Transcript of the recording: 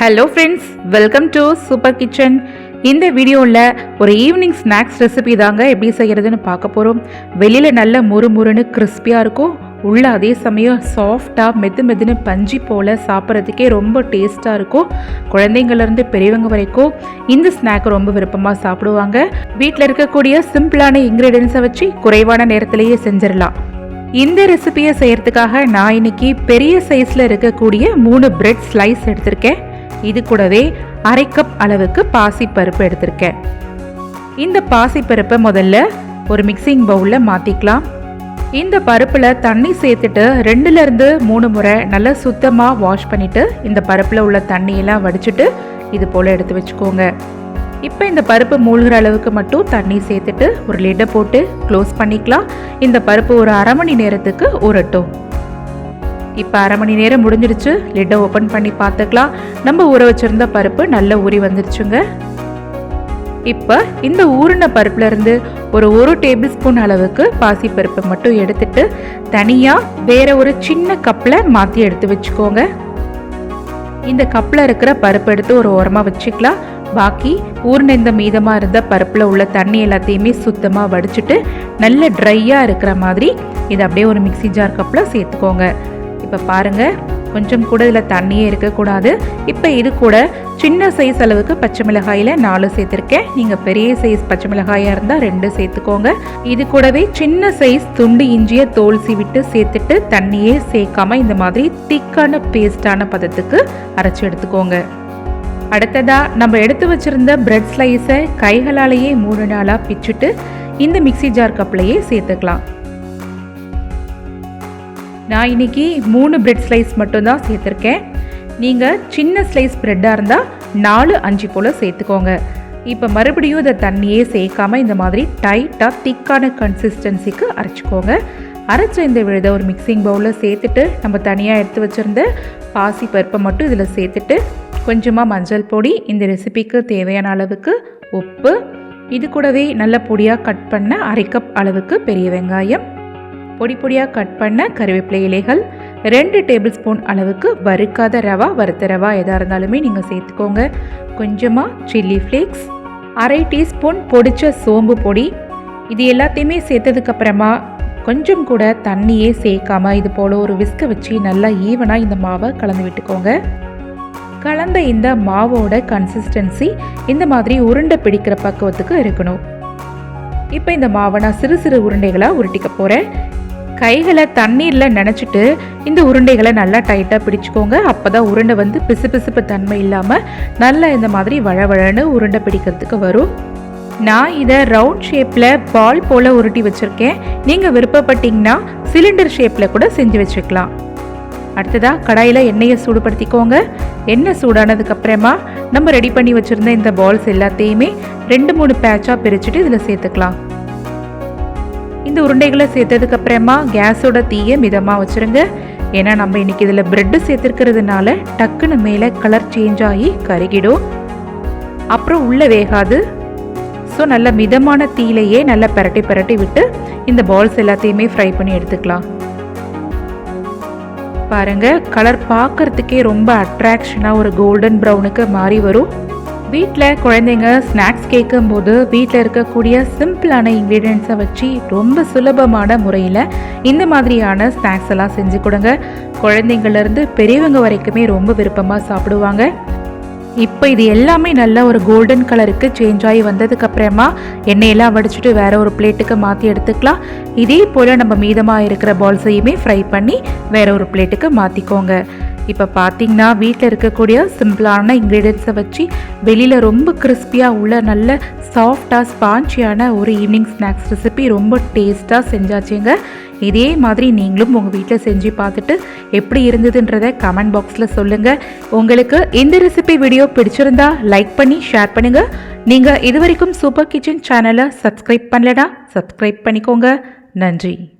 Hello friends welcome to super kitchen இந்த வீடியோவில் ஒரு ஈவினிங் ஸ்நாக்ஸ் ரெசிபி தாங்க எப்படி செய்கிறதுன்னு பார்க்க போகிறோம் வெளியில் நல்ல முறுமுறுன்னு கிறிஸ்பியாக இருக்கும். உள்ள அதே சமயம் சாஃப்டாக மெது மெதுன்னு பஞ்சி போல் சாப்பிட்றதுக்கே ரொம்ப டேஸ்ட்டாக இருக்கும். குழந்தைங்கள்லேருந்து பெரியவங்க வரைக்கும் இந்த ஸ்நாக் ரொம்ப விருப்பமாக சாப்பிடுவாங்க. வீட்டில் இருக்கக்கூடிய சிம்பிளான இன்க்ரீடியன்ஸை வச்சு குறைவான நேரத்திலேயே செஞ்சிடலாம். இந்த ரெசிபியை செய்கிறதுக்காக நான் இன்னைக்கு பெரிய சைஸில் இருக்கக்கூடிய மூணு பிரெட் ஸ்லைஸ் எடுத்திருக்கேன். இது கூடவே அரை கப் அளவுக்கு பாசிப்பருப்பு எடுத்திருக்கேன். இந்த பாசிப்பருப்பை முதல்ல ஒரு மிக்சிங் பவுலில் மாற்றிக்கலாம் இந்த பருப்பில் தண்ணி சேர்த்துட்டு ரெண்டுலேருந்து மூணு முறை நல்லா சுத்தமாக வாஷ் பண்ணிவிட்டு இந்த பருப்பில் உள்ள தண்ணியெல்லாம் வடிச்சிட்டு இது போல் எடுத்து வச்சுக்கோங்க. இப்போ இந்த பருப்பு மூழ்கிற அளவுக்கு மட்டும் தண்ணி சேர்த்துட்டு ஒரு லிட்டை போட்டு க்ளோஸ் பண்ணிக்கலாம். இந்த பருப்பு ஒரு அரை மணி நேரத்துக்கு ஊறட்டும் இப்போ அரை மணி நேரம் முடிஞ்சிருச்சு. லிட்டை ஓப்பன் பண்ணி பார்த்துக்கலாம். நம்ம ஊற வச்சுருந்த பருப்பு நல்ல ஊறி வந்துருச்சுங்க. இப்போ இந்த ஊறின பருப்புலேருந்து ஒரு ஒரு டேபிள் ஸ்பூன் அளவுக்கு பாசிப்பருப்பை மட்டும் எடுத்துட்டு தனியாக வேற ஒரு சின்ன கப்பில் மாற்றி எடுத்து வச்சுக்கோங்க. இந்த கப்பில் இருக்கிற பருப்பு எடுத்து ஒரு ஓரமாக வச்சுக்கலாம். பாக்கி ஊர்ன இந்த மீதமாக இருந்த பருப்பில் உள்ள தண்ணி எல்லாத்தையுமே சுத்தமாக வடிச்சிட்டு நல்ல ட்ரையாக இருக்கிற மாதிரி இதை அப்படியே ஒரு மிக்சி ஜார் கப்பில் சேர்த்துக்கோங்க. இப்போ பாருங்கள் கொஞ்சம் கூட இதில் தண்ணியே இருக்கக்கூடாது. இப்போ இது கூட சின்ன சைஸ் அளவுக்கு பச்சை மிளகாயில் நாலு சேர்த்துருக்கேன். நீங்கள் பெரிய சைஸ் பச்சை மிளகாயாக இருந்தால் ரெண்டு சேர்த்துக்கோங்க. இது கூடவே சின்ன சைஸ் துண்டு இஞ்சியை தோல் சீவிட்டு சேர்த்துட்டு தண்ணியே சேர்க்காம இந்த மாதிரி திக்கான பேஸ்டான பதத்துக்கு அரைச்சி எடுத்துக்கோங்க. அடுத்ததாக நம்ம எடுத்து வச்சிருந்த பிரெட் ஸ்லைஸை கைகளாலேயே மூணு நாளாக பிச்சுட்டு இந்த மிக்சி ஜார் கப்லையே சேர்த்துக்கலாம். நான் இன்னைக்கு மூணு பிரெட் ஸ்லைஸ் மட்டும்தான் சேர்த்துருக்கேன். நீங்கள் சின்ன ஸ்லைஸ் ப்ரெட்டாக இருந்தால் நாலு அஞ்சு போல் சேர்த்துக்கோங்க. இப்போ மறுபடியும் இதை தண்ணியே சேர்க்காம இந்த மாதிரி டைட்டாக திக்கான கன்சிஸ்டன்சிக்கு அரைச்சிக்கோங்க. அரைச்ச இந்த விழுத ஒரு மிக்சிங் பவுலில் சேர்த்துட்டு நம்ம தனியாக எடுத்து வச்சுருந்த பாசி பருப்பை மட்டும் இதில் சேர்த்துட்டு கொஞ்சமாக மஞ்சள் பொடி இந்த ரெசிபிக்கு தேவையான அளவுக்கு உப்பு இது கூடவே நல்ல பொடியாக கட் பண்ண அரை கப் அளவுக்கு பெரிய வெங்காயம் பொடி பொடியாக கட் பண்ண கருவேப்பிலை இலைகள் ரெண்டு டேபிள் ஸ்பூன் அளவுக்கு வறுக்காத ரவா வறுத்த ரவா எதாக இருந்தாலுமே நீங்கள் சேர்த்துக்கோங்க. கொஞ்சமாக சில்லி ஃப்ளேக்ஸ் அரை டீஸ்பூன் பொடித்த சோம்பு பொடி. இது எல்லாத்தையுமே சேர்த்ததுக்கப்புறமா கொஞ்சம் கூட தண்ணியே சேர்க்காம இது போல் ஒரு விஸ்க வச்சு நல்லா ஈவனாக இந்த மாவை கலந்து விட்டுக்கோங்க. கலந்த இந்த மாவோட கன்சிஸ்டன்சி இந்த மாதிரி உருண்டை பிடிக்கிற பக்குவத்துக்கு இருக்கணும். இப்போ இந்த மாவை நான் சிறு சிறு உருண்டைகளாக உருட்டிக்க போகிறேன் கைகளை தண்ணீரில் நினச்சிட்டு இந்த உருண்டைகளை நல்லா டைட்டாக பிடிச்சிக்கோங்க. அப்போ தான் உருண்டை வந்து பிசு பிசுப்பு தன்மை இல்லாமல் நல்லா இந்த மாதிரி வழவழன்னு உருண்டை பிடிக்கிறதுக்கு வரும். நான் இதை ரவுண்ட் ஷேப்பில் பால் போல் உருட்டி வச்சுருக்கேன். நீங்கள் விருப்பப்பட்டீங்கன்னா சிலிண்டர் ஷேப்பில் கூட செஞ்சு வச்சுக்கலாம். அடுத்ததாக கடாயில் எண்ணெயை சூடுபடுத்திக்கோங்க. எண்ணெய் சூடானதுக்கப்புறமா நம்ம ரெடி பண்ணி வச்சுருந்த இந்த பால்ஸ் எல்லாத்தையுமே ரெண்டு மூணு பேட்சாக பிரிச்சுட்டு இதில் சேர்த்துக்கலாம். இந்த உருண்டைகளை சேர்த்ததுக்கு அப்புறமா கேஸோட தீயை மிதமாக வச்சுருங்க. ஏன்னா நம்ம இன்னைக்கு இதில் ப்ரெட்டு சேர்த்துருக்கிறதுனால டக்குன்னு மேலே கலர் சேஞ்ச் ஆகி கருகிடும். அப்புறம் உள்ளே வேகாது. ஸோ நல்ல மிதமான தீயிலையே நல்லா பரட்டி பரட்டி விட்டு இந்த பால்ஸ் எல்லாத்தையுமே ஃப்ரை பண்ணி எடுத்துக்கலாம். பாருங்கள் கலர் பார்க்கறதுக்கே ரொம்ப அட்ராக்ஷனாக ஒரு கோல்டன் ப்ரௌனுக்கு மாறி வரும். வீட்டில் குழந்தைங்க ஸ்நாக்ஸ் கேட்கும்போது வீட்டில் இருக்கக்கூடிய சிம்பிளான இன்க்ரீடியன்ஸை வச்சு ரொம்ப சுலபமான முறையில் இந்த மாதிரியான ஸ்நாக்ஸ் எல்லாம் செஞ்சு கொடுங்க. குழந்தைங்கள்லேருந்து பெரியவங்க வரைக்குமே ரொம்ப விருப்பமாக சாப்பிடுவாங்க. இப்போ இது எல்லாமே நல்ல ஒரு கோல்டன் கலருக்கு சேஞ்ச் ஆகி வந்ததுக்கப்புறமா எண்ணெயெல்லாம் வடிச்சிட்டு வேற ஒரு பிளேட்டுக்கு மாற்றி எடுத்துக்கலாம். இதே போல் நம்ம மீதமாக இருக்கிற பால்ஸையுமே ஃப்ரை பண்ணி வேற ஒரு பிளேட்டுக்கு மாற்றிக்கோங்க இப்போ பார்த்தீங்கன்னா வீட்டில் இருக்கக்கூடிய சிம்பிளான இன்க்ரீடியன்ஸை வச்சு வெளியில் ரொம்ப கிறிஸ்பியாக உள்ள நல்ல சாஃப்டாக ஸ்பாஞ்சியான ஒரு ஈவினிங் ஸ்நாக்ஸ் ரெசிபி ரொம்ப டேஸ்ட்டாக செஞ்சாச்சுங்க. இதே மாதிரி நீங்களும் உங்கள் வீட்டில் செஞ்சு பார்த்துட்டு எப்படி இருந்ததுன்றதை கமெண்ட் பாக்ஸில் சொல்லுங்கள் உங்களுக்கு இந்த ரெசிபி வீடியோ பிடிச்சிருந்தா லைக் பண்ணி ஷேர் பண்ணுங்கள் நீங்கள் இது வரைக்கும் சூப்பர் கிச்சன் சேனலை சப்ஸ்கிரைப் பண்ணலனா சப்ஸ்கிரைப் பண்ணிக்கோங்க. நன்றி.